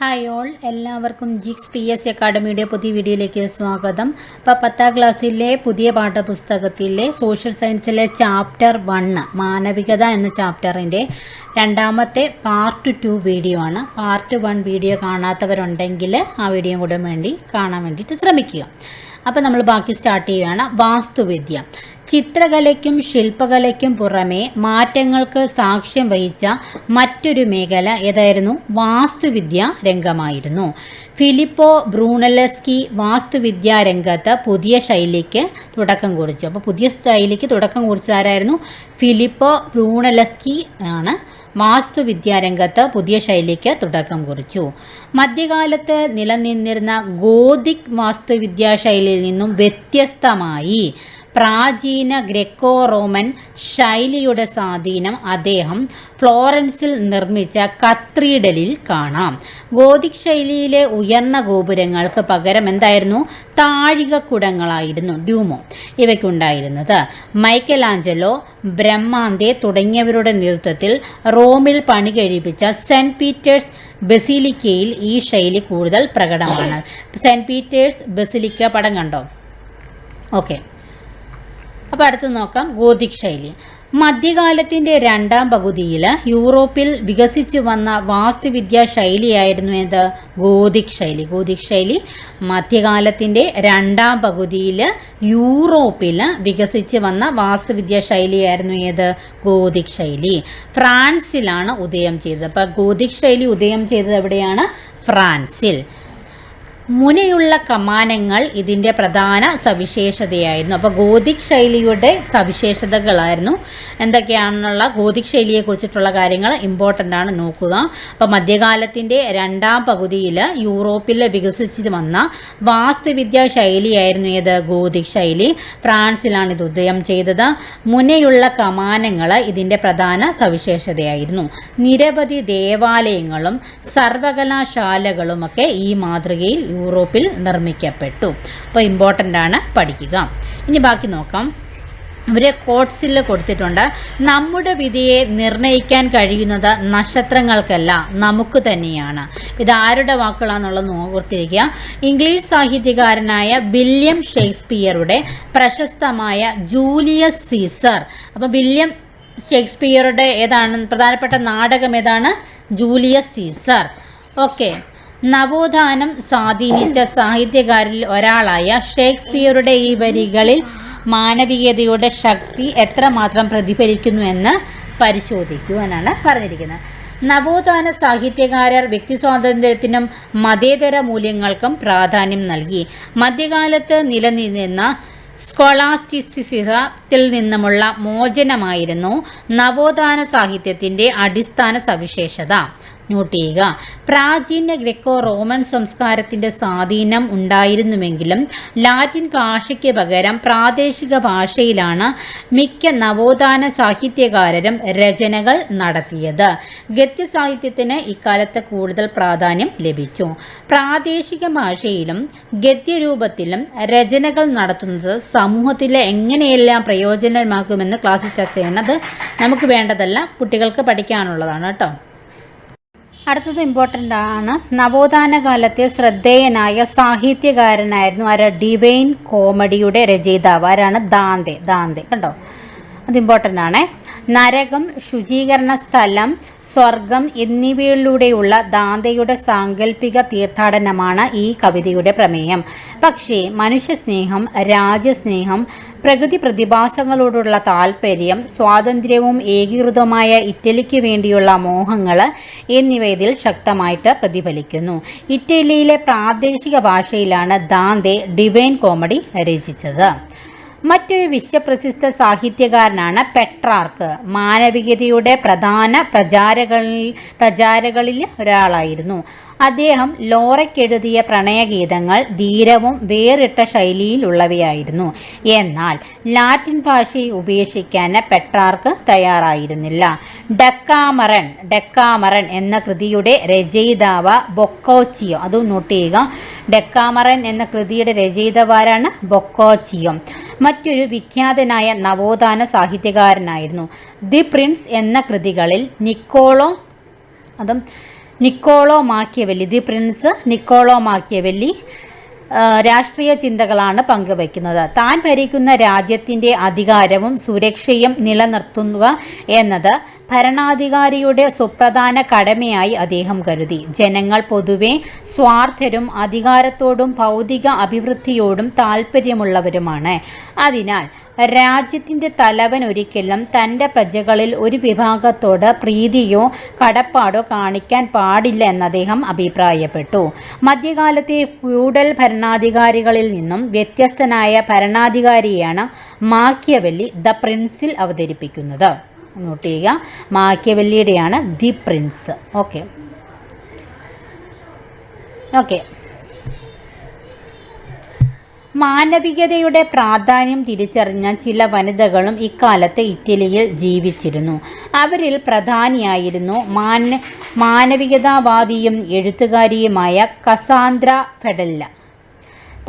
Hi all എല്ലാവർക്കും ജിക്സ് P S അക്കാഡമിയുടെ പുതിയ വീഡിയോയിലേക്ക് സ്വാഗതം. അപ്പോൾ പത്താം ക്ലാസ്സിലെ പുതിയ പാഠപുസ്തകത്തിലെ സോഷ്യൽ സയൻസിലെ ചാപ്റ്റർ വണ്ണ് മാനവികത എന്ന ചാപ്റ്ററിന്റെ രണ്ടാമത്തെ പാർട്ട് ടു വീഡിയോ ആണ്. പാർട്ട് വൺ വീഡിയോ കാണാത്തവരുണ്ടെങ്കിൽ ആ വീഡിയോ കൂടെ വേണ്ടി കാണാൻ വേണ്ടിയിട്ട് ശ്രമിക്കുക. അപ്പോൾ നമ്മൾ ബാക്കി സ്റ്റാർട്ട് ചെയ്യുകയാണ് വാസ്തുവിദ്യ. ചിത്രകലയ്ക്കും ശില്പകലയ്ക്കും പുറമേ മാറ്റങ്ങൾക്ക് സാക്ഷ്യം വഹിച്ച മറ്റൊരു മേഖല ഏതായിരുന്നു? വാസ്തുവിദ്യ രംഗമായിരുന്നു. ഫിലിപ്പോ ബ്രൂണലസ്കി വാസ്തുവിദ്യാ രംഗത്ത് പുതിയ ശൈലിക്ക് തുടക്കം കുറിച്ചു. അപ്പോൾ പുതിയ ശൈലിക്ക് തുടക്കം കുറിച്ചതാരായിരുന്നു? ഫിലിപ്പോ ബ്രൂണലസ്കി ആണ്. വാസ്തുവിദ്യാരംഗത്ത് പുതിയ ശൈലിക്ക് തുടക്കം കുറിച്ചു. മധ്യകാലത്ത് നിലനിന്നിരുന്ന ഗോതിക് വാസ്തുവിദ്യാ ശൈലിയിൽ നിന്നും വ്യത്യസ്തമായി പ്രാചീന ഗ്രെക്കോ റോമൻ ശൈലിയുടെ സ്വാധീനം അദ്ദേഹം ഫ്ലോറൻസിൽ നിർമ്മിച്ച കത്രീഡലിൽ കാണാം. ഗോതിക് ശൈലിയിലെ ഉയർന്ന ഗോപുരങ്ങൾക്ക് പകരം എന്തായിരുന്നു? താഴികക്കുടങ്ങളായിരുന്നു ഡ്യൂമോ ഇവയ്ക്കുണ്ടായിരുന്നത്. മൈക്കലാഞ്ചലോ ബ്രഹ്മാന്തെ തുടങ്ങിയവരുടെ നേതൃത്വത്തിൽ റോമിൽ പണി കഴിപ്പിച്ച സെന്റ് പീറ്റേഴ്സ് ബസിലിക്കയിൽ ഈ ശൈലി കൂടുതൽ പ്രകടമാണ്. സെന്റ് പീറ്റേഴ്സ് ബസിലിക്ക പടം കണ്ടോ? ഓക്കെ. അപ്പോൾ അടുത്ത് നോക്കാം ഗോതിക് ശൈലി. മധ്യകാലത്തിന്റെ രണ്ടാം പകുതിയിൽ യൂറോപ്പിൽ വികസിച്ചു വന്ന വാസ്തുവിദ്യാ ശൈലിയായിരുന്നു ഏത്? ഗോതിക് ശൈലി. ഗോതിക് ശൈലി മധ്യകാലത്തിന്റെ രണ്ടാം പകുതിയിൽ യൂറോപ്പിൽ വികസിച്ച് വന്ന വാസ്തുവിദ്യാ ശൈലിയായിരുന്നു ഏത്? ഗോതിക് ശൈലി. ഫ്രാൻസിലാണ് ഉദയം ചെയ്തത്. അപ്പോൾ ഗോതിക് ശൈലി ഉദയം ചെയ്തത് എവിടെയാണ്? ഫ്രാൻസിൽ. മുനയുള്ള കമാനങ്ങൾ ഇതിന്റെ പ്രധാന സവിശേഷതയായിരുന്നു. അപ്പോൾ ഗോതിക് ശൈലിയുടെ സവിശേഷതകളായിരുന്നു. എന്തൊക്കെയാണെന്നുള്ള ഗോതിക് ശൈലിയെ കുറിച്ചിട്ടുള്ള കാര്യങ്ങൾ ഇമ്പോർട്ടന്റ് ആണ്. നോക്കുക. അപ്പോൾ മധ്യകാലത്തിന്റെ രണ്ടാം പകുതിയിൽ യൂറോപ്പിൽ വികസിച്ച് വന്ന വാസ്തുവിദ്യാ ശൈലിയായിരുന്നു ഏത്? ഗോതിക് ശൈലി. ഫ്രാൻസിലാണ് ഇത് ഉദയം ചെയ്തത്. മുനയുള്ള കമാനങ്ങൾ ഇതിന്റെ പ്രധാന സവിശേഷതയായിരുന്നു. നിരവധി ദേവാലയങ്ങളും സർവകലാശാലകളുമൊക്കെ ഈ മാതൃകയിൽ യൂറോപ്പിൽ നിർമ്മിക്കപ്പെട്ടു. അപ്പോൾ ഇമ്പോർട്ടന്റ് ആണ് പഠിക്കുക. ഇനി ബാക്കി നോക്കാം. ഇവരെ കോട്ട്സിൽ കൊടുത്തിട്ടുണ്ട്. നമ്മുടെ വിധിയെ നിർണയിക്കാൻ കഴിയുന്നത് നക്ഷത്രങ്ങൾക്കല്ല നമുക്ക് തന്നെയാണ്. ഇത് ആരുടെ വാക്കുകളാണെന്നുള്ളത് ഓർത്തിരിക്കുക. ഇംഗ്ലീഷ് സാഹിത്യകാരനായ വില്യം ഷേക്സ്പിയറുടെ പ്രശസ്തമായ ജൂലിയസ് സീസർ. അപ്പോൾ വില്യം ഷേക്സ്പിയറുടെ ഏതാണ്? പ്രധാനപ്പെട്ട നാടകം ഏതാണ്? Julius Caesar. ഓക്കെ. നവോത്ഥാനം സ്വാധീനിച്ച സാഹിത്യകാരിൽ ഒരാളായ ഷേക്സ്പിയറുടെ ഈ വരികളിൽ മാനവികതയുടെ ശക്തി എത്രമാത്രം പ്രതിഫലിക്കുന്നു എന്ന് പരിശോധിക്കുവാനാണ് പറഞ്ഞിരിക്കുന്നത്. നവോത്ഥാന സാഹിത്യകാരർ വ്യക്തി സ്വാതന്ത്ര്യത്തിനും മതേതര മൂല്യങ്ങൾക്കും പ്രാധാന്യം നൽകി. മധ്യകാലത്ത് നിലനിന്നിരുന്ന സ്കോളാസ്റ്റിസിസത്തിൽ നിന്നുമുള്ള മോചനമായിരുന്നു നവോത്ഥാന സാഹിത്യത്തിന്റെ അടിസ്ഥാന സവിശേഷത. നോട്ട് ചെയ്യുക. പ്രാചീന ഗ്രെക്കോ റോമൻ സംസ്കാരത്തിന്റെ സ്വാധീനം ഉണ്ടായിരുന്നുവെങ്കിലും ലാറ്റിൻ ഭാഷയ്ക്ക് പകരം പ്രാദേശിക ഭാഷയിലാണ് മിക്ക നവോത്ഥാന സാഹിത്യകാരരും രചനകൾ നടത്തിയത്. ഗദ്യസാഹിത്യത്തിന് ഇക്കാലത്ത് കൂടുതൽ പ്രാധാന്യം ലഭിച്ചു. പ്രാദേശിക ഭാഷയിലും ഗദ്യരൂപത്തിലും രചനകൾ നടത്തുന്നത് സമൂഹത്തിലെ എങ്ങനെയെല്ലാം പ്രയോജനമാക്കുമെന്ന് ക്ലാസ്സിൽ ചർച്ച ചെയ്യുന്നത് നമുക്ക് വേണ്ടതല്ല. കുട്ടികൾക്ക് പഠിക്കാനുള്ളതാണ് കേട്ടോ. അടുത്തത് ഇമ്പോർട്ടന്റ് ആണ്. നവോത്ഥാന കാലത്തെ ശ്രദ്ധേയനായ സാഹിത്യകാരനായിരുന്നു ആരാ? ഡിവൈൻ കോമഡിയുടെ രചയിതാവ് ആരാണ്? ദാന്തെ. ദാന്തെ. കണ്ടോ? അത് ഇമ്പോർട്ടന്റ് ആണ്. നരകം ശുചീകരണ സ്ഥലം സ്വർഗം എന്നിവയിലൂടെയുള്ള ദാന്തയുടെ സാങ്കല്പിക തീർത്ഥാടനമാണ് ഈ കവിതയുടെ പ്രമേയം. പക്ഷേ മനുഷ്യസ്നേഹം രാജ്യസ്നേഹം പ്രകൃതി പ്രതിഭാസങ്ങളോടുള്ള താല്പര്യം സ്വാതന്ത്ര്യവും ഏകീകൃതമായ ഇറ്റലിക്ക് വേണ്ടിയുള്ള മോഹങ്ങൾ എന്നിവ ഇതിൽ ശക്തമായിട്ട് പ്രതിഫലിക്കുന്നു. ഇറ്റലിയിലെ പ്രാദേശിക ഭാഷയിലാണ് ദാന്തെ ഡിവൈൻ കോമഡി രചിച്ചത്. മറ്റൊരു വിശ്വപ്രസിദ്ധ സാഹിത്യകാരനാണ് പെട്രാർക്ക്. മാനവികതയുടെ പ്രധാന പ്രചാരകളിൽ പ്രചാരകളിൽ ഒരാളായിരുന്നു. അദ്ദേഹം ലോറയ്ക്കെഴുതിയ പ്രണയഗീതങ്ങൾ ധീരവും വേറിട്ട ശൈലിയിലുള്ളവയായിരുന്നു. എന്നാൽ ലാറ്റിൻ ഭാഷയെ ഉപേക്ഷിക്കാൻ പെട്രാർക്ക് തയ്യാറായിരുന്നില്ല. ഡക്കാമറൻ ഡക്കാമറൻ എന്ന കൃതിയുടെ രചയിതാവ ബൊക്കോച്ചിയോ. അതും നോട്ട് ചെയ്യുക. ഡക്കാമറൻ എന്ന കൃതിയുടെ രചയിതാവാരാണ് ബൊക്കോച്ചിയോ. മറ്റൊരു വിഖ്യാതനായ നവോത്ഥാന സാഹിത്യകാരനായിരുന്നു. ദി പ്രിൻസ് എന്ന കൃതികളിൽ നിക്കോളോ അതും Niccolo Machiavelli the Prince Niccolo Machiavelli രാഷ്ട്രീയ ചിന്തകളാണ് പങ്കുവയ്ക്കുന്നത്. താൻ ഭരിക്കുന്ന രാജ്യത്തിന്റെ അധികാരവും സുരക്ഷയും നിലനിർത്തുക എന്നത് ഭരണാധികാരിയുടെ സുപ്രധാന കടമയായി അദ്ദേഹം കരുതി. ജനങ്ങൾ പൊതുവെ സ്വാർത്ഥരും അധികാരത്തോടും ഭൗതിക അഭിവൃദ്ധിയോടും താല്പര്യമുള്ളവരുമാണ് അതിനാൽ രാജ്യത്തിന്റെ തലവൻ ഒരിക്കലും തന്റെ പ്രജകളിൽ ഒരു വിഭാഗത്തോട് പ്രീതിയോ കടപ്പാടോ കാണിക്കാൻ പാടില്ല എന്ന് അദ്ദേഹം അഭിപ്രായപ്പെട്ടു. മധ്യകാലത്തെ ഫ്യൂഡൽ ഭരണാധികാരികളിൽ നിന്നും വ്യത്യസ്തനായ ഭരണാധികാരിയാണ് മാക്കിയവല്ലി ദ പ്രിൻസിൽ അവതരിപ്പിക്കുന്നത്. നോട്ട് ചെയ്യുക. മാക്കിയവല്ലിയുടെയാണ് ദി പ്രിൻസ്. ഓക്കെ. ഓക്കെ. മാനവികതയുടെ പ്രാധാന്യം തിരിച്ചറിഞ്ഞ ചില വനിതകളും ഇക്കാലത്ത് ഇറ്റലിയിൽ ജീവിച്ചിരുന്നു. അവരിൽ പ്രധാനിയായിരുന്നു മാന മാനവികതാവാദിയും എഴുത്തുകാരിയുമായ കസാന്ദ്ര ഫെഡല്ല.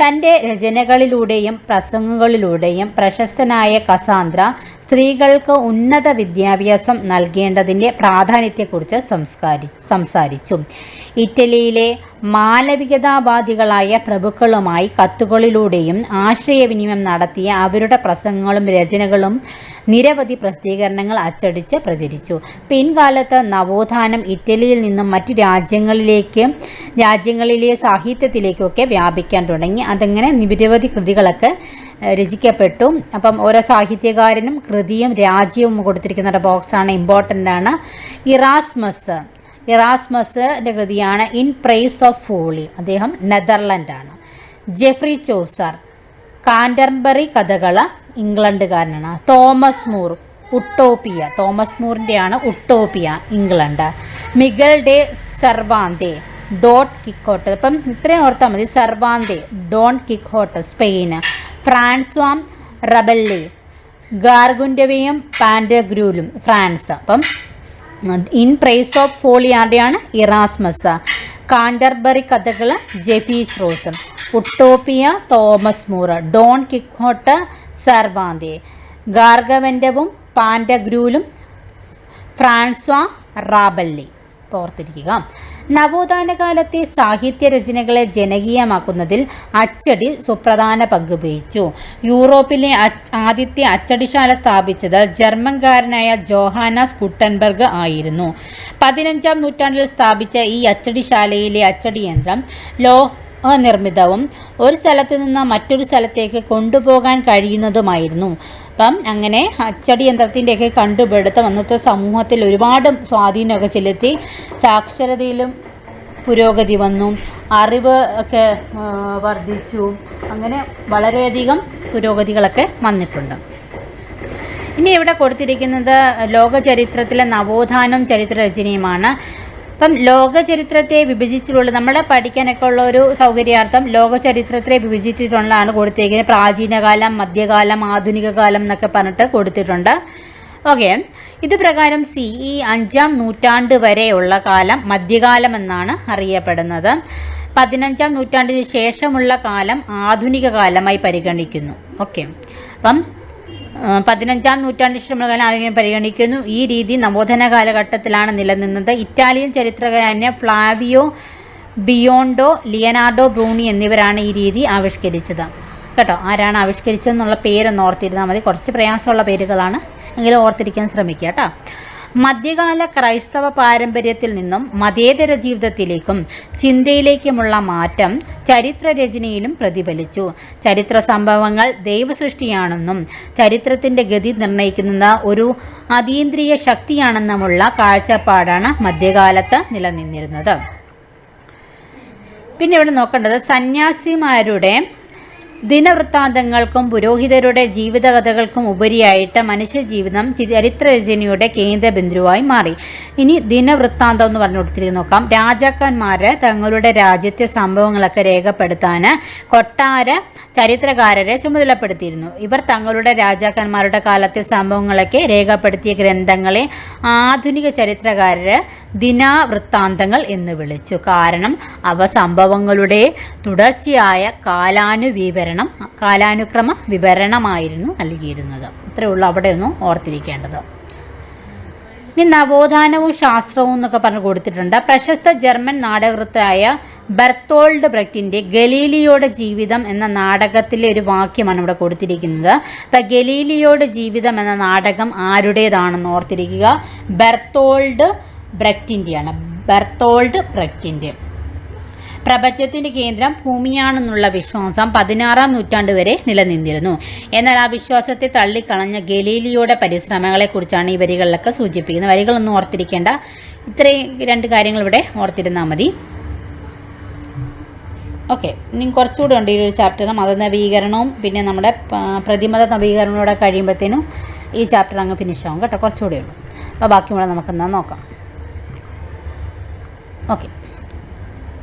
തന്റെ രചനകളിലൂടെയും പ്രസംഗങ്ങളിലൂടെയും പ്രശസ്തനായ കസാന്ദ്ര സ്ത്രീകൾക്ക് ഉന്നത വിദ്യാഭ്യാസം നൽകേണ്ടതിന്റെ പ്രാധാന്യത്തെക്കുറിച്ച് സംസ്കാരി സംസാരിച്ചു. ഇറ്റലിയിലെ മാനവികതാവാദികളായ പ്രഭുക്കളുമായി കത്തുകളിലൂടെയും ആശയവിനിമയം നടത്തിയ അവരുടെ പ്രസംഗങ്ങളും രചനകളും നിരവധി പ്രസിദ്ധീകരണങ്ങൾ അച്ചടിച്ച് പ്രചരിച്ചു. പിൻകാലത്ത് നവോത്ഥാനം ഇറ്റലിയിൽ നിന്നും മറ്റു രാജ്യങ്ങളിലേക്ക് രാജ്യങ്ങളിലെ സാഹിത്യത്തിലേക്കൊക്കെ വ്യാപിക്കാൻ തുടങ്ങി. അതങ്ങനെ നിരവധി കൃതികളൊക്കെ രചിക്കപ്പെട്ടു. അപ്പം ഓരോ സാഹിത്യകാരനും കൃതിയും രാജ്യവും കൊടുത്തിരിക്കുന്ന ഒരു ബോക്സാണ് ഇമ്പോർട്ടന്റ് ആണ്. ഇറാസ്മസ്. ഇറാസ്മസിന്റെ കൃതിയാണ് ഇൻ പ്രൈസ് ഓഫ് ഫോളി അദ്ദേഹം നെതർലൻഡാണ്. Geoffrey Chaucer. കാൻഡർബറി കഥകൾ ഇംഗ്ലണ്ടുകാരനാണ്. Thomas More Utopia. Thomas മൂറിന്റെയാണ് Utopia England. Miguel de Cervantes Don Quixote. അപ്പം ഇത്രയും ഓർത്താൽ മതി. സർവാന്തെ ഡോൺ കിക്കോട്ട് സ്പെയിന്. ഫ്രാൻസ്വാം റബല്ലി ഗാർഗുൻഡവയും പാൻഡഗ്രൂലും ഫ്രാൻസ്. അപ്പം in praise of folly Erasmus. Canterbury കഥകൾ ജെഫീസ് ത്രോസം. Utopia Thomas More Don Quixote Cervantes. ഗാർഗവന്റവും പാൻഡഗ്രൂലും ഫ്രാൻസ്വാ റാബല്ലി ഓർത്തിരിക്കുക നവോത്ഥാന കാലത്തെ സാഹിത്യ രചനകളെ ജനകീയമാക്കുന്നതിൽ അച്ചടി സുപ്രധാന പങ്ക് വഹിച്ചു. യൂറോപ്പിലെ ആദ്യത്തെ അച്ചടിശാല സ്ഥാപിച്ചത് ജർമ്മൻകാരനായ ജോഹാനസ് കുട്ടൻബർഗ് ആയിരുന്നു. പതിനഞ്ചാം നൂറ്റാണ്ടിൽ സ്ഥാപിച്ച ഈ അച്ചടിശാലയിലെ അച്ചടി യന്ത്രം ലോഹ നിർമ്മിതവും ഒരു സ്ഥലത്തു നിന്ന് മറ്റൊരു സ്ഥലത്തേക്ക് കൊണ്ടുപോകാൻ കഴിയുന്നതുമായിരുന്നു. അപ്പം അങ്ങനെ അച്ചടി യന്ത്രത്തിന്റെയൊക്കെ കണ്ടുപിടുത്തം അന്നത്തെ സമൂഹത്തിൽ ഒരുപാട് സ്വാധീനമൊക്കെ ചെലുത്തി സാക്ഷരതയിലും പുരോഗതി വന്നു. അറിവ് ഒക്കെ വർദ്ധിച്ചു. അങ്ങനെ വളരെയധികം പുരോഗതികളൊക്കെ വന്നിട്ടുണ്ട്. ഇനി ഇവിടെ കൊടുത്തിരിക്കുന്നത് ലോകചരിത്രത്തിലെ നവോത്ഥാനം ചരിത്ര രചനയുമാണ് അപ്പം ലോക ചരിത്രത്തെ വിഭജിച്ചിട്ടുള്ള നമ്മളെ പഠിക്കാനൊക്കെ ഉള്ള ഒരു സൗകര്യാർത്ഥം ലോക ചരിത്രത്തെ വിഭജിച്ചിട്ടുള്ളതാണ് കൊടുത്തേക്കുന്നത്. പ്രാചീനകാലം മധ്യകാലം ആധുനിക കാലം എന്നൊക്കെ പറഞ്ഞിട്ട് കൊടുത്തിട്ടുണ്ട്. ഓക്കെ. ഇത് പ്രകാരം സി ഇ അഞ്ചാം നൂറ്റാണ്ട് വരെയുള്ള കാലം മധ്യകാലം എന്നാണ് അറിയപ്പെടുന്നത്. പതിനഞ്ചാം നൂറ്റാണ്ടിന് ശേഷമുള്ള കാലം ആധുനിക കാലമായി പരിഗണിക്കുന്നു. ഓക്കെ. അപ്പം പതിനഞ്ചാം നൂറ്റാണ്ടിന് ശ്രമകാലം ആരെങ്കിലും പരിഗണിക്കുന്നു. ഈ രീതി നവോധന കാലഘട്ടത്തിലാണ് നിലനിന്നത്. ഇറ്റാലിയൻ ചരിത്രകാരന് ഫ്ലാവിയോ ബിയോണ്ടോ ലിയനാർഡോ ബ്രൂണി എന്നിവരാണ് ഈ രീതി ആവിഷ്കരിച്ചത്. കേട്ടോ ആരാണ് ആവിഷ്കരിച്ചതെന്നുള്ള പേരൊന്ന് ഓർത്തിരുന്നാൽ മതി. കുറച്ച് പ്രയാസമുള്ള പേരുകളാണ്. എങ്കിലും ഓർത്തിരിക്കാൻ ശ്രമിക്കുക കേട്ടോ. മധ്യകാല ക്രൈസ്തവ പാരമ്പര്യത്തിൽ നിന്നും മതേതര ജീവിതത്തിലേക്കും ചിന്തയിലേക്കുമുള്ള മാറ്റം ചരിത്രരചനയിലും പ്രതിഫലിച്ചു. ചരിത്ര സംഭവങ്ങൾ ദൈവസൃഷ്ടിയാണെന്നും ചരിത്രത്തിന്റെ ഗതി നിർണയിക്കുന്ന ഒരു അതീന്ദ്രിയ ശക്തിയാണെന്നുമുള്ള കാഴ്ചപ്പാടാണ് മധ്യകാലത്ത് നിലനിന്നിരുന്നത്. പിന്നെ ഇവിടെ നോക്കേണ്ടത് സന്യാസിമാരുടെ ദിനവൃത്താന്തങ്ങൾക്കും പുരോഹിതരുടെ ജീവിതകഥകൾക്കും ഉപരിയായിട്ട് മനുഷ്യജീവിതം ചരിത്രരചനയുടെ കേന്ദ്രബിന്ദുവായി മാറി. ഇനി ദിനവൃത്താന്തം എന്ന് പറഞ്ഞു നോക്കാം. രാജാക്കന്മാർ തങ്ങളുടെ രാജ്യത്തെ സംഭവങ്ങളൊക്കെ രേഖപ്പെടുത്താൻ കൊട്ടാര ചരിത്രകാരരെ ചുമതലപ്പെടുത്തിയിരുന്നു. ഇവർ തങ്ങളുടെ രാജാക്കന്മാരുടെ കാലത്തെ സംഭവങ്ങളൊക്കെ രേഖപ്പെടുത്തിയ ഗ്രന്ഥങ്ങളെ ആധുനിക ചരിത്രകാരര് ദിനാവൃത്താന്തങ്ങൾ എന്ന് വിളിച്ചു. കാരണം അവ സംഭവങ്ങളുടെ തുടർച്ചയായ കാലാനുവിവരണം കാലാനുക്രമ വിവരണമായിരുന്നു നൽകിയിരുന്നത്. ഇത്രയേ ഉള്ളൂ അവിടെ ഒന്ന് ഓർത്തിരിക്കേണ്ടത്. ഇനി നവോത്ഥാനവും ശാസ്ത്രവും എന്നൊക്കെ പറഞ്ഞു കൊടുത്തിട്ടുണ്ട്. പ്രശസ്ത ജർമ്മൻ നാടകൃത്തായ ബർത്തോൾഡ് ബ്രക്റ്റിന്റെ ഗലീലിയോടെ ജീവിതം എന്ന നാടകത്തിലെ ഒരു വാക്യമാണ് ഇവിടെ കൊടുത്തിരിക്കുന്നത്. അപ്പം ഗലീലിയോടെ ജീവിതം എന്ന നാടകം ആരുടേതാണെന്ന് ഓർത്തിരിക്കുക. ബർത്തോൾഡ് ബ്രെക്റ്റിന്റെയാണ് ബർത്തോൾഡ് ബ്രക്റ്റിന്റെ പ്രപഞ്ചത്തിന്റെ കേന്ദ്രം ഭൂമിയാണെന്നുള്ള വിശ്വാസം പതിനാറാം നൂറ്റാണ്ട് വരെ നിലനിന്നിരുന്നു. എന്നാൽ ആ വിശ്വാസത്തെ തള്ളിക്കളഞ്ഞ ഗലീലിയുടെ പരിശ്രമങ്ങളെക്കുറിച്ചാണ് ഈ വരികളിലൊക്കെ സൂചിപ്പിക്കുന്നത്. വരികളൊന്നും ഓർത്തിരിക്കേണ്ട. ഇത്രയും രണ്ട് കാര്യങ്ങൾ ഇവിടെ ഓർത്തിരുന്നാൽ മതി. ഓക്കെ ഇനി കുറച്ചുകൂടെ ഉണ്ട് ഈ ഒരു ചാപ്റ്റർ. മതനവീകരണവും പിന്നെ നമ്മുടെ പ്രതിമത നവീകരണവും കൂടെ കഴിയുമ്പോഴത്തേനും ഈ ചാപ്റ്റർ അങ്ങ് ഫിനിഷ് ആവും. കേട്ടോ കുറച്ചുകൂടെ ഉള്ളൂ. അപ്പോൾ ബാക്കി നമുക്ക് നമുക്കെന്നാ നോക്കാം. ഓക്കെ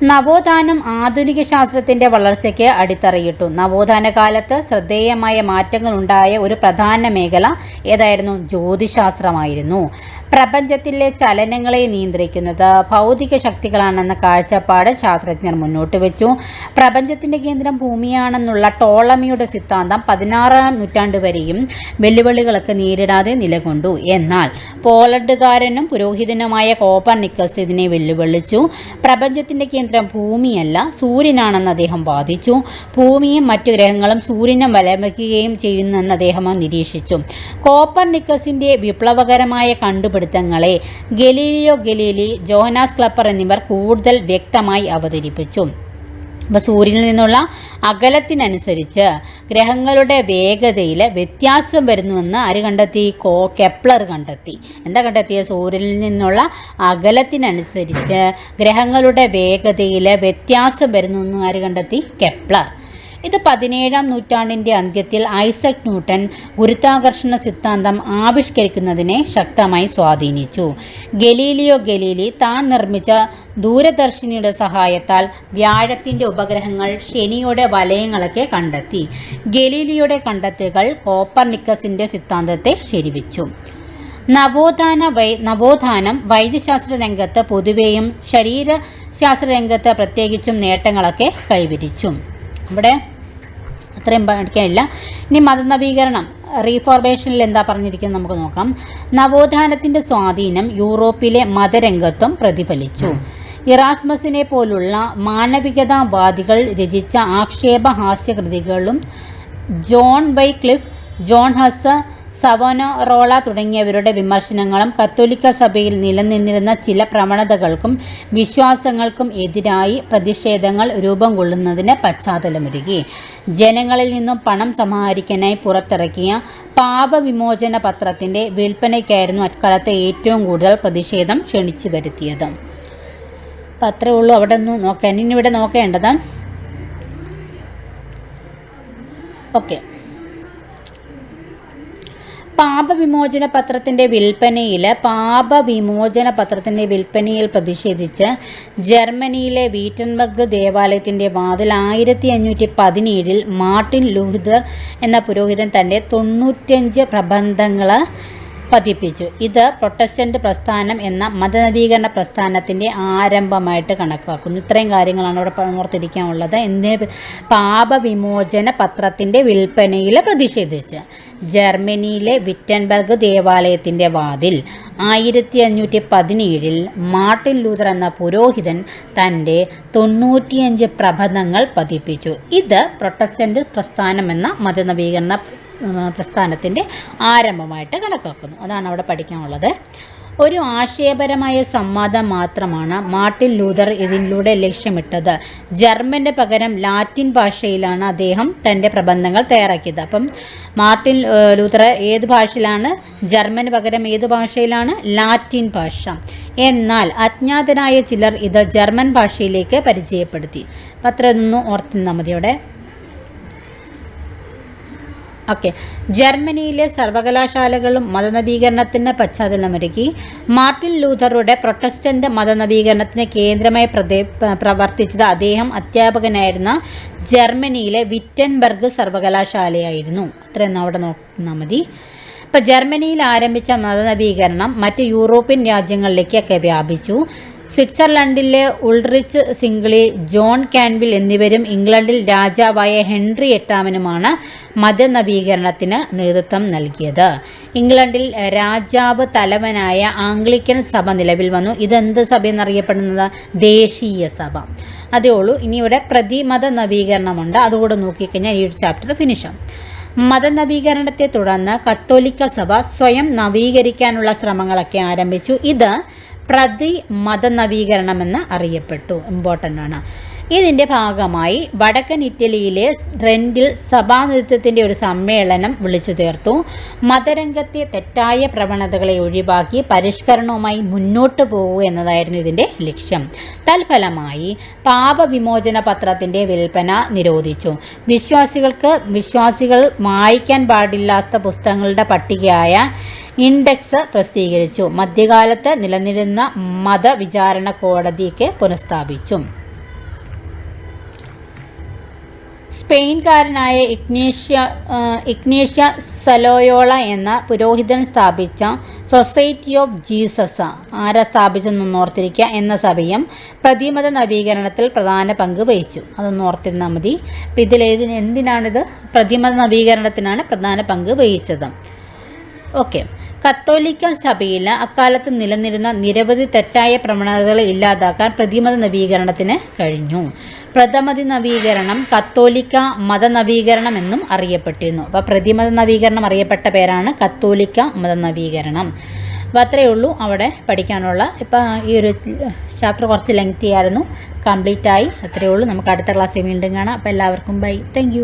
നവോത്ഥാനം ആധുനിക ശാസ്ത്രത്തിന്റെ വളർച്ചയ്ക്ക് അടിത്തറയിട്ടു. നവോത്ഥാന കാലത്ത് ശ്രദ്ധേയമായ മാറ്റങ്ങൾ ഉണ്ടായ ഒരു പ്രധാന മേഖല ഏതായിരുന്നു? ജ്യോതിശാസ്ത്രമായിരുന്നു. പ്രപഞ്ചത്തിലെ ചലനങ്ങളെ നിയന്ത്രിക്കുന്നത് ഭൗതിക ശക്തികളാണെന്ന കാഴ്ചപ്പാട് ശാസ്ത്രജ്ഞർ മുന്നോട്ട് വെച്ചു. പ്രപഞ്ചത്തിന്റെ കേന്ദ്രം ഭൂമിയാണെന്നുള്ള ടോളമിയുടെ സിദ്ധാന്തം പതിനാറാം നൂറ്റാണ്ട് വരെയും വെല്ലുവിളികളൊക്കെ നേരിടാതെ നിലകൊണ്ടു. എന്നാൽ പോളണ്ടുകാരനും പുരോഹിതനുമായ കോപ്പർ നിക്കൽസ് ഇതിനെ വെല്ലുവിളിച്ചു. പ്രപഞ്ചത്തിന്റെ കേന്ദ്രം ഭൂമിയല്ല സൂര്യനാണെന്ന് അദ്ദേഹം വാദിച്ചു. ഭൂമിയും മറ്റു ഗ്രഹങ്ങളും സൂര്യനെ വലമിക്കുകയും ചെയ്യുന്നെന്ന് അദ്ദേഹം നിരീക്ഷിച്ചു. കോപ്പർനിക്കസിന്റെ വിപ്ലവകരമായ കണ്ടുപിടുത്തങ്ങളെ ഗലീലിയോ ഗലീലി ജോനാസ് ക്ലപ്പർ എന്നിവർ കൂടുതൽ വ്യക്തമായി അവതരിപ്പിച്ചു. അപ്പോൾ സൂര്യനിൽ നിന്നുള്ള അകലത്തിനനുസരിച്ച് ഗ്രഹങ്ങളുടെ വേഗതയിൽ വ്യത്യാസം വരുന്നുവെന്ന് ആര് കണ്ടെത്തി? കോ കെപ്ലർ കണ്ടെത്തി. എന്താ കണ്ടെത്തിയ? സൂര്യനിൽ നിന്നുള്ള അകലത്തിനനുസരിച്ച് ഗ്രഹങ്ങളുടെ വേഗതയിൽ വ്യത്യാസം വരുന്നു ആര് കണ്ടെത്തി? കെപ്ലർ. ഇത് പതിനേഴാം നൂറ്റാണ്ടിന്റെ അന്ത്യത്തിൽ ഐസക് ന്യൂട്ടൺ ഗുരുത്വാകർഷണ സിദ്ധാന്തം ആവിഷ്കരിക്കുന്നതിനെ ശക്തമായി സ്വാധീനിച്ചു. ഗലീലിയോ ഗലീലി താൻ നിർമ്മിച്ച ദൂരദർശിനിയുടെ സഹായത്താൽ വ്യാഴത്തിന്റെ ഉപഗ്രഹങ്ങൾ ശനിയുടെ വലയങ്ങളൊക്കെ കണ്ടെത്തി. ഗലീലിയുടെ കണ്ടെത്തുകൾ കോപ്പർനിക്കസിന്റെ സിദ്ധാന്തത്തെ ശരിവെച്ചു. നവോത്ഥാന വൈ നവോത്ഥാനം വൈദ്യശാസ്ത്ര രംഗത്ത് പൊതുവെയും ശരീരശാസ്ത്ര രംഗത്ത് പ്രത്യേകിച്ചും നേട്ടങ്ങളൊക്കെ കൈവരിച്ചു. ഇവിടെ അത്രയും പഠിക്കാനില്ല. ഇനി മതനവീകരണം റീഫോർമേഷനിൽ എന്താ പറഞ്ഞിരിക്കുന്നത് നമുക്ക് നോക്കാം. നവോത്ഥാനത്തിന്റെ സ്വാധീനം യൂറോപ്പിലെ മതരംഗത്വം പ്രതിഫലിച്ചു. ഇറാസ്മസിനെ പോലുള്ള മാനവികതാവാദികൾ രചിച്ച ആക്ഷേപഹാസ്യകൃതികളും John Wycliffe John Hus Savonarola തുടങ്ങിയവരുടെ വിമർശനങ്ങളും കത്തോലിക്ക സഭയിൽ നിലനിന്നിരുന്ന ചില പ്രവണതകൾക്കും വിശ്വാസങ്ങൾക്കും എതിരായി പ്രതിഷേധങ്ങൾ രൂപം കൊള്ളുന്നതിന് പശ്ചാത്തലമൊരുക്കി. ജനങ്ങളിൽ നിന്നും പണം സമാഹരിക്കാനായി പുറത്തിറക്കിയ പാപവിമോചന പത്രത്തിന്റെ വിൽപ്പനയ്ക്കായിരുന്നു അക്കാലത്തെ ഏറ്റവും കൂടുതൽ പ്രതിഷേധം ക്ഷണിച്ചു വരുത്തിയത്. അപ്പം അത്രേ ഉള്ളൂ. അവിടെ ഒന്ന് നോക്കാൻ ഇനി ഇവിടെ നോക്കേണ്ടത്. ഓക്കെ. പാപവിമോചന പത്രത്തിന്റെ വിൽപ്പനയിൽ പാപവിമോചന പത്രത്തിന്റെ വിൽപ്പനയിൽ പ്രതിഷേധിച്ച് ജർമ്മനിയിലെ വീറ്റൻബർഗ് ദേവാലയത്തിന്റെ വാതിൽ ആയിരത്തി അഞ്ഞൂറ്റി പതിനേഴിൽ മാർട്ടിൻ ലൂതർ എന്ന പുരോഹിതൻ തന്റെ തൊണ്ണൂറ്റഞ്ച് പ്രബന്ധങ്ങൾ പതിപ്പിച്ചു. ഇത് പ്രൊട്ടസ്റ്റന്റ് പ്രസ്ഥാനം എന്ന മതനവീകരണ പ്രസ്ഥാനത്തിന്റെ ആരംഭമായിട്ട് കണക്കാക്കുന്നു. ഇത്രയും കാര്യങ്ങളാണ് അവിടെ ഓർത്തിരിക്കാനുള്ളത്. എന്തിന് പാപവിമോചന പത്രത്തിന്റെ വിൽപ്പനയിൽ പ്രതിഷേധിച്ച്. ജർമ്മനിയിലെ വിറ്റൻബർഗ് ദേവാലയത്തിന്റെ വാതിൽ ആയിരത്തി അഞ്ഞൂറ്റി പതിനേഴിൽ മാർട്ടിൻ ലൂതർ എന്ന പുരോഹിതൻ തന്റെ തൊണ്ണൂറ്റിയഞ്ച് പ്രബന്ധങ്ങൾ പതിപ്പിച്ചു. ഇത് പ്രൊട്ടസ്റ്റന്റ് പ്രസ്ഥാനമെന്ന മതനവീകരണ പ്രസ്ഥാനത്തിന്റെ ആരംഭമായിട്ട് കണക്കാക്കുന്നു. അതാണ് അവിടെ പഠിക്കാനുള്ളത്. ഒരു ആശയപരമായ സംവാദം മാത്രമാണ് മാർട്ടിൻ ലൂതർ ഇതിലൂടെ ലക്ഷ്യമിട്ടത്. ജർമ്മന്റെ പകരം ലാറ്റിൻ ഭാഷയിലാണ് അദ്ദേഹം തന്റെ പ്രബന്ധങ്ങൾ തയ്യാറാക്കിയത്. അപ്പം മാർട്ടിൻ ലൂതർ ഏത് ഭാഷയിലാണ്? ജർമ്മന് പകരം ഏത് ഭാഷയിലാണ്? ലാറ്റിൻ ഭാഷ. എന്നാൽ അജ്ഞാതരായ ചിലർ ഇത് ജർമ്മൻ ഭാഷയിലേക്ക് പരിചയപ്പെടുത്തി. അത്ര മതി അവിടെ. ഓക്കെ. ജർമ്മനിയിലെ സർവകലാശാലകളും മതനവീകരണത്തിന് പശ്ചാത്തലമൊരുക്കി മാർട്ടിൻ ലൂഥറുടെ പ്രൊട്ടസ്റ്റന്റ് മതനവീകരണത്തിന് കേന്ദ്രമായി പ്രവർത്തിച്ചത് അദ്ദേഹം അധ്യാപകനായിരുന്ന ജർമ്മനിയിലെ വിറ്റൻബർഗ് സർവകലാശാലയായിരുന്നു. അത്രയൊന്നും അവിടെ നോക്കിയാൽ മതി. ഇപ്പം ജർമ്മനിയിൽ ആരംഭിച്ച മതനവീകരണം മറ്റ് യൂറോപ്യൻ രാജ്യങ്ങളിലേക്കൊക്കെ വ്യാപിച്ചു. സ്വിറ്റ്സർലൻഡിലെ ഉൾറിച്ച് സിംഗ്ലി ജോൺ കാൻവിൽ എന്നിവരും ഇംഗ്ലണ്ടിൽ രാജാവായ ഹെൻറി എട്ടാമനുമാണ് മതനവീകരണത്തിന് നേതൃത്വം നൽകിയത്. ഇംഗ്ലണ്ടിൽ രാജാവ് തലവനായ ആംഗ്ലിക്കൻ സഭ നിലവിൽ വന്നു. ഇതെന്ത് സഭ എന്നറിയപ്പെടുന്നത് ദേശീയ സഭ. അതേ ഉള്ളൂ. ഇനി ഇവിടെ പ്രതിമത നവീകരണമുണ്ട് അതുകൂടെ നോക്കിക്കഴിഞ്ഞാൽ ഈ ഒരു ചാപ്റ്റർ ഫിനിഷാവും മതനവീകരണത്തെ തുടർന്ന് കത്തോലിക്ക സഭ സ്വയം നവീകരിക്കാനുള്ള ശ്രമങ്ങളൊക്കെ ആരംഭിച്ചു. ഇത് പ്രതി മതനവീകരണമെന്ന് അറിയപ്പെട്ടു. ഇമ്പോർട്ടന്റ് ആണ്. ഇതിന്റെ ഭാഗമായി വടക്കൻ ഇറ്റലിയിലെ ട്രെൻഡിൽ സഭാനേതൃത്വത്തിന്റെ ഒരു സമ്മേളനം വിളിച്ചു ചേർത്തു. മതരംഗത്തെ തെറ്റായ പ്രവണതകളെ ഒഴിവാക്കി പരിഷ്കരണവുമായി മുന്നോട്ട് പോകുക എന്നതായിരുന്നു ഇതിന്റെ ലക്ഷ്യം. തൽഫലമായി പാപവിമോചന പത്രത്തിന്റെ വിൽപ്പന നിരോധിച്ചു. വിശ്വാസികൾക്ക് വിശ്വാസികൾ വായിക്കാൻ പാടില്ലാത്ത പുസ്തകങ്ങളുടെ പട്ടികയായ ഇൻഡെക്സ് പ്രസിദ്ധീകരിച്ചു. മധ്യകാലത്ത് നിലനിരുന്ന മതവിചാരണ കോടതിക്ക് പുനഃസ്ഥാപിച്ചു. സ്പെയിൻകാരനായ ഇഗ്നേഷ്യ ഇഗ്നേഷ്യ സലോയോള എന്ന പുരോഹിതൻ സ്ഥാപിച്ച സൊസൈറ്റി ഓഫ് ജീസസ് ആരെ സ്ഥാപിച്ചെന്നൊന്ന് ഓർത്തിരിക്കുക എന്ന സഭയും പ്രതിമത നവീകരണത്തിൽ പ്രധാന പങ്ക് വഹിച്ചു. അതൊന്ന് ഓർത്തിരുന്നാൽ മതി. ഇതിൽ ഇതിലേതിന് എന്തിനാണിത്? പ്രതിമത നവീകരണത്തിനാണ് പ്രധാന പങ്ക് വഹിച്ചത്. ഓക്കെ. കത്തോലിക്ക സഭയിൽ അക്കാലത്ത് നിലനിരുന്ന നിരവധി തെറ്റായ പ്രവണതകൾ ഇല്ലാതാക്കാൻ പ്രതിമത നവീകരണത്തിന് കഴിഞ്ഞു. പ്രഥമതി നവീകരണം കത്തോലിക്ക മതനവീകരണം എന്നും അറിയപ്പെട്ടിരുന്നു. അപ്പോൾ പ്രതിമത നവീകരണം അറിയപ്പെട്ട പേരാണ് കത്തോലിക്ക മതനവീകരണം അപ്പോൾ അത്രയേ ഉള്ളൂ അവിടെ പഠിക്കാനുള്ള. ഇപ്പം ഈ ഒരു ചാപ്റ്റർ കുറച്ച് ലെങ്തി ആയിരുന്നു. കംപ്ലീറ്റ് ആയി. അത്രയേ ഉള്ളൂ. നമുക്ക് അടുത്ത ക്ലാസ്സിൽ വീണ്ടും കാണാം. അപ്പോൾ എല്ലാവർക്കും ബൈ താങ്ക്